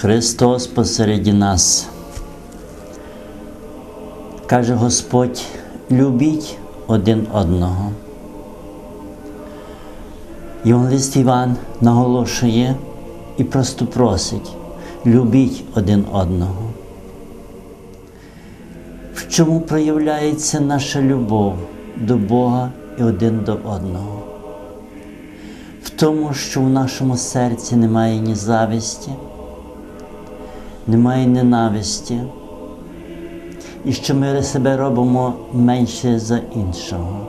Христос посереді нас. Каже Господь, любіть один одного. Євангелист Іван наголошує і просто просить, любіть один одного. В чому проявляється наша любов до Бога і один до одного? В тому, що в нашому серці немає ні зависті, немає ненависті, і що ми себе робимо менше за іншого.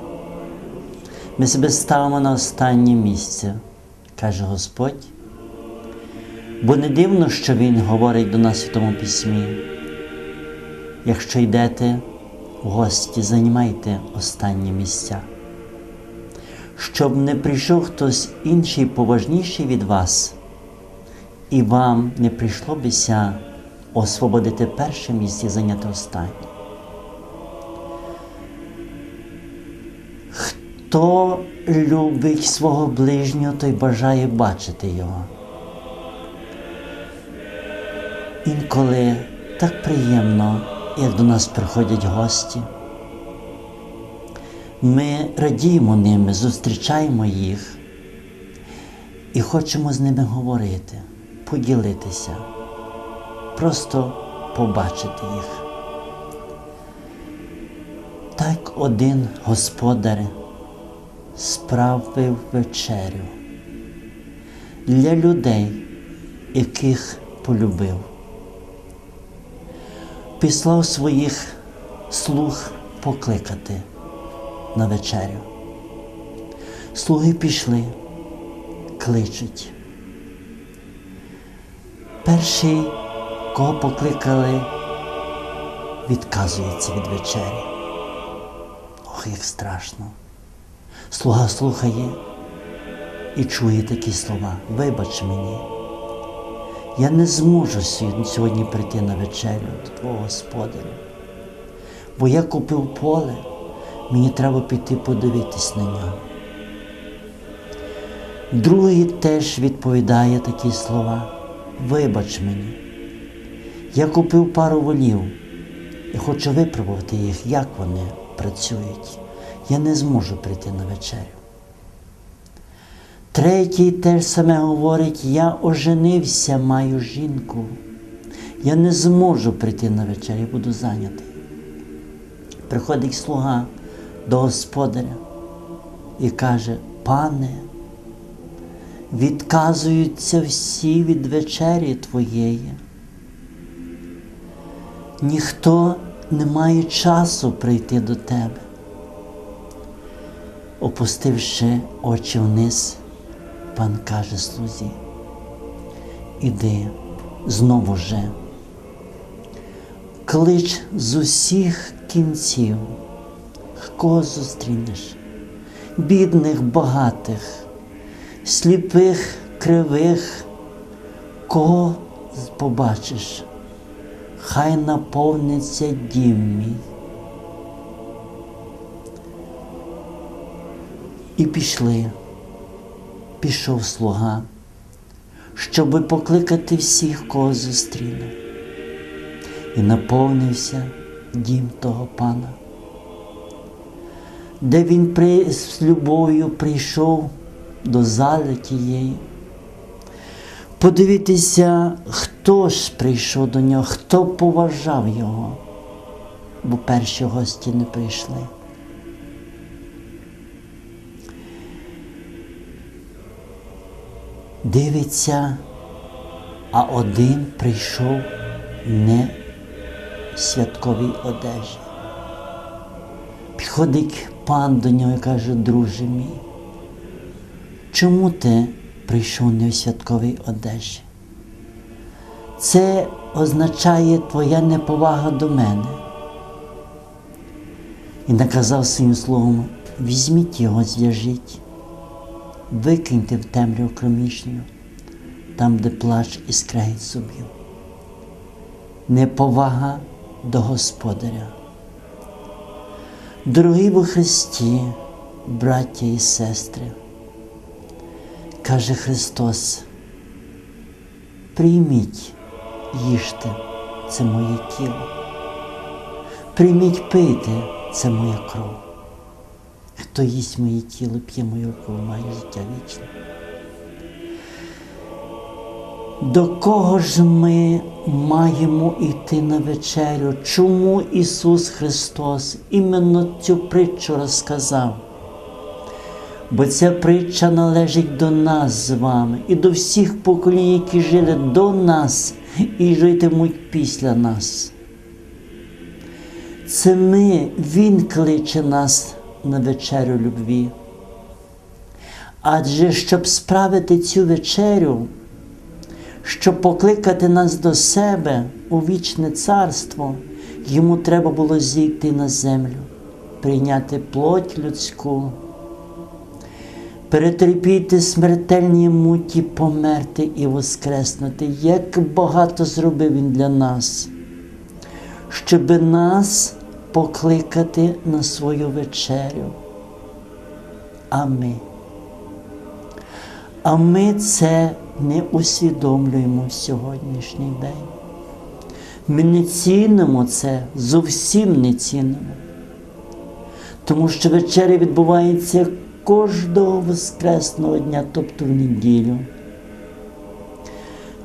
Ми себе ставимо на останнє місце, каже Господь. Бо не дивно, що Він говорить до нас у тому письмі. Якщо йдете в гості, займайте останні місця, щоб не прийшов хтось інший поважніший від вас, і вам не прийшлося освободити перше місце і зайняти останнє. Хто любить свого ближнього, той бажає бачити його. Інколи так приємно, як до нас приходять гості. Ми радіємо ними, зустрічаємо їх і хочемо з ними говорити, поділитися, просто побачити їх. Так один господар справив вечерю для людей, яких полюбив. Післав своїх слуг покликати на вечерю. Слуги пішли, кличуть. Перший, кого покликали, відказується від вечері. Ох, як страшно. Слуга слухає і чує такі слова. Вибач мені. Я не зможу сьогодні прийти на вечерю до твого господаря. Бо я купив поле, мені треба піти подивитись на нього. Другий теж відповідає такі слова. Вибач мені, я купив пару волів і хочу випробувати їх, як вони працюють. Я не зможу прийти на вечерю. Третій теж саме говорить, я оженився, маю жінку. Я не зможу прийти на вечерю, я буду зайнятий. Приходить слуга до господаря і каже, пане, відказуються всі від вечері твоєї. Ніхто не має часу прийти до тебе. Опустивши очі вниз, пан каже слузі, іди знову же, клич з усіх кінців, кого зустрінеш, бідних, багатих, сліпих, кривих, кого побачиш, хай наповниться дім мій. І пішли, пішов слуга, щоби покликати всіх, кого зустріне. І наповнився дім того пана, де він з любов'ю прийшов до зали тієї. Подивитися, хто ж прийшов до нього, хто поважав його, бо перші гості не прийшли. Дивиться, а один прийшов не в святковій одежі. Підходить пан до нього і каже, друже мій, чому ти прийшов не в святковій одежі? Це означає твоя неповага до мене. І наказав своїм словом, візьміть його, зв'яжіть викиньте в темряву кромішню, там, де плач і скрегіт зубів. Неповага до Господаря. Дорогі во Христі, браття і сестри, каже Христос, прийміть їжте, це моє тіло. Прийміть пийте, це моя кров. Хто їсть моє тіло, п'є мою кров, має життя вічне. До кого ж ми маємо йти на вечерю? Чому Ісус Христос іменно цю притчу розказав? Бо ця притча належить до нас з вами і до всіх поколінь, які жили до нас і житимуть після нас. Це ми, Він кличе нас на вечерю любві. Адже щоб справити цю вечерю, щоб покликати нас до себе у вічне царство, йому треба було зійти на землю, прийняти плоть людську, перетерпіти смертельні муті, померти і воскреснути. Як багато зробив він для нас, щоб нас покликати на свою вечерю. А ми. А ми це не усвідомлюємо в сьогоднішній день. Ми не цінимо це, зовсім не цінимо. Тому що вечеря відбувається кожного воскресного дня, тобто в неділю.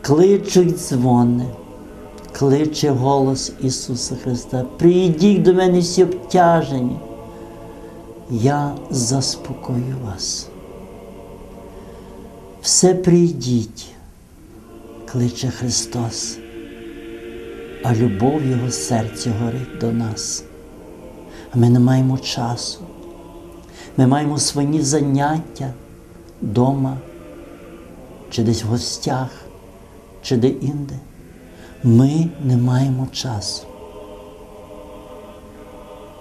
Кличуть дзвони, кличе голос Ісуса Христа. Прийдіть до мене всі обтяжені. Я заспокою вас. Все прийдіть, кличе Христос, а любов Його серці горить до нас. А ми не маємо часу. Ми маємо свої заняття вдома, чи десь в гостях, чи де інде. Ми не маємо часу.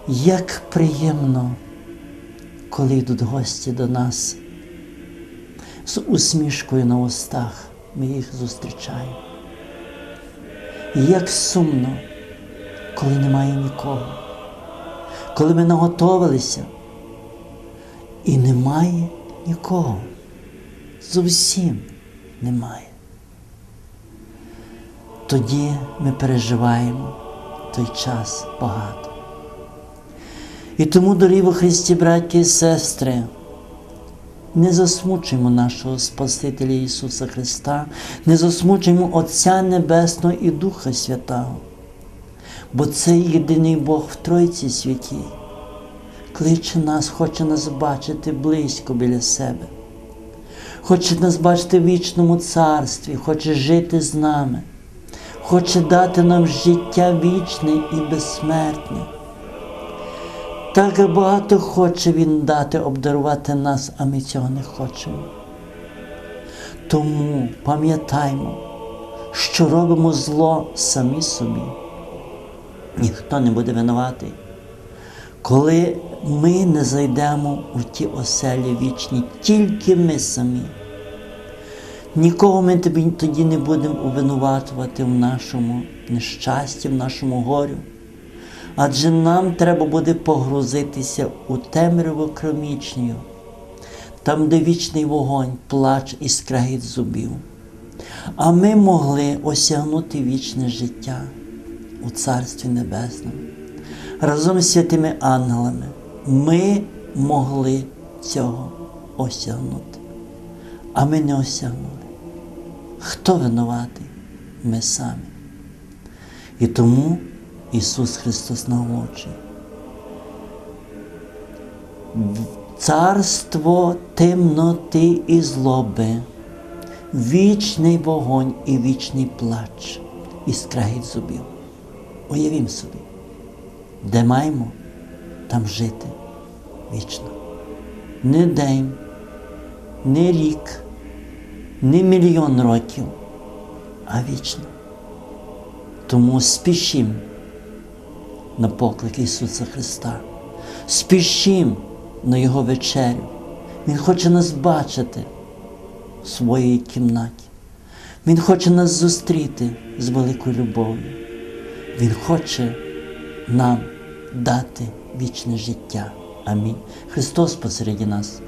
Як приємно, коли йдуть гості до нас з усмішкою на устах ми їх зустрічаємо. Як сумно, коли немає нікого, коли ми наготовилися і немає нікого. Зовсім немає. Тоді ми переживаємо той час багато. І тому, дорогі во Христі, браті і сестри, не засмучуємо нашого Спасителя Ісуса Христа, не засмучуємо Отця Небесного і Духа Святого, бо це єдиний Бог в Тройці святій. Кличе нас, хоче нас бачити близько біля себе, хоче нас бачити в вічному царстві, хоче жити з нами, хоче дати нам життя вічне і безсмертне. Так багато хоче Він дати, обдарувати нас, а ми цього не хочемо. Тому пам'ятаймо, що робимо зло самі собі. Ніхто не буде винуватий. Коли ми не зайдемо у ті оселі вічні, тільки ми самі. Нікого ми тоді не будемо обвинуватувати в нашому нещасті, в нашому горю. Адже нам треба буде погрузитися у темряву кромічню, там, де вічний вогонь, плач і скрегіт зубів. А ми могли осягнути вічне життя у Царстві Небесному. Разом з святими ангелами ми могли цього осягнути. А ми не осягнули. Хто винуватий? Ми самі. І тому Ісус Христос научує. Царство темноти і злоби, вічний вогонь і вічний плач, і скрегіт зубів. Уявім собі, де маємо там жити вічно. Не день, не рік, не мільйон років, а вічно. Тому спішім на поклик Ісуса Христа. Спішім на Його вечерю. Він хоче нас бачити в своїй кімнаті. Він хоче нас зустріти з великою любов'ю. Він хоче нам дати вічне життя. Амінь. Христос посереді нас.